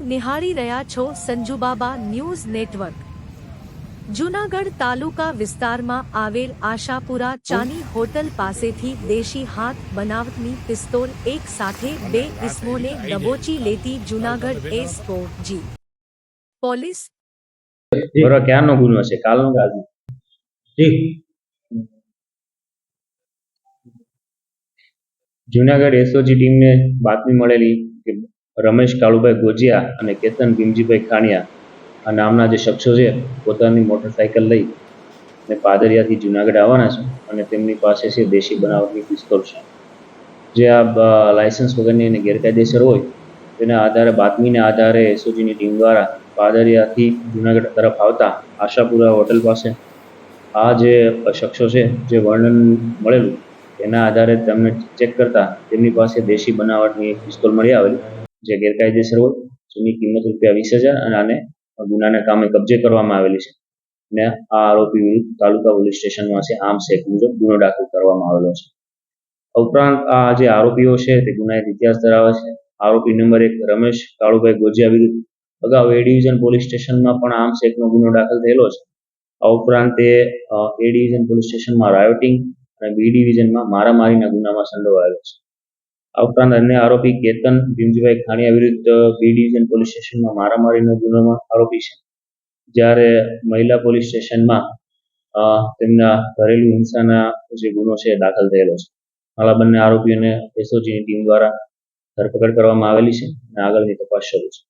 નિહાળી રહ્યા છો સંજુબાબા ન્યૂઝ નેટવર્ક. જૂનાગઢ તાલુકા વિસ્તારમાં આવેલ આશાપુરા ચાની હોટલ પાસેથી દેશી હાથ બનાવટની પિસ્તોલ એક સાથે બે ઇસમોને દબોચી લેતી જૂનાગઢ એસઓજી પોલીસ બરોબર ક્યારનો ગુનો છે? કાલનો ગાજી ઠીક એસઓજી ટીમને બાતમી મળેલી કે રમેશ કાળુભાઈ ગોજિયા અને કેતન ભીમજીભાઈ ખાણિયા આ નામના જે શખ્સો છે, પોતાની મોટરસાયકલ લઈ અને પાદરિયાથી જુનાગઢ આવવાના છે અને તેમની પાસે છે દેશી બનાવટની પિસ્તોલ છે. જે આ લાયસન્સ વગરની અને ગેરકાયદેસર હોય, તેના આધારે, બાતમીના આધારે એસઓજીની ટીમ દ્વારા પાદરિયાથી જુનાગઢ તરફ આવતા આશાપુરા હોટલ પાસે આ જે શખ્સો છે, જે વર્ણન મળેલું તેના આધારે તેમને ચેક કરતા તેમની પાસે દેશી બનાવટની પિસ્તોલ મળી આવેલી. જે ગેરકાયદેસર હોય, જેની કિંમત રૂપિયા વીસ હજાર અને આને ગુનાના કામે કબજે કરવામાં આવેલી છે. ને આ આરોપી વિરુદ્ધ તાલુકા પોલીસ સ્ટેશનમાં છે આર્મ્સ એક્ટ મુજબ ગુનો દાખલ કરવામાં આવેલો છે. ઉપરાંત આ જે આરોપીઓ છે, તે ગુનાહિત ઇતિહાસ ધરાવે છે. આરોપી નંબર એક રમેશ કાળુભાઈ ગોજિયા વિરુદ્ધ અગાઉ એ ડિવિઝન પોલીસ સ્ટેશનમાં પણ આર્મ્સ એક્ટનો ગુનો દાખલ થયેલો છે. આ ઉપરાંત તે એ ડિવિઝન પોલીસ સ્ટેશનમાં રાયોટિંગ અને બી ડિવિઝનમાં મારામારીના ગુનામાં સંડોવાયેલો છે. આ ઉપરાંત અન્ય આરોપી કેતન ભીમજીભાઈ ખાણિયા વિરુદ્ધ બી ડિવિઝન પોલીસ સ્ટેશનમાં મારામારીનો ગુનામાં આરોપી છે. જ્યારે મહિલા પોલીસ સ્ટેશનમાં તેમના ઘરેલુ હિંસાના જે ગુનો છે દાખલ થયેલો છે. હાલ આ બંને આરોપીઓને એસઓજીની ટીમ દ્વારા ધરપકડ કરવામાં આવેલી છે અને આગળની તપાસ શરૂ છે.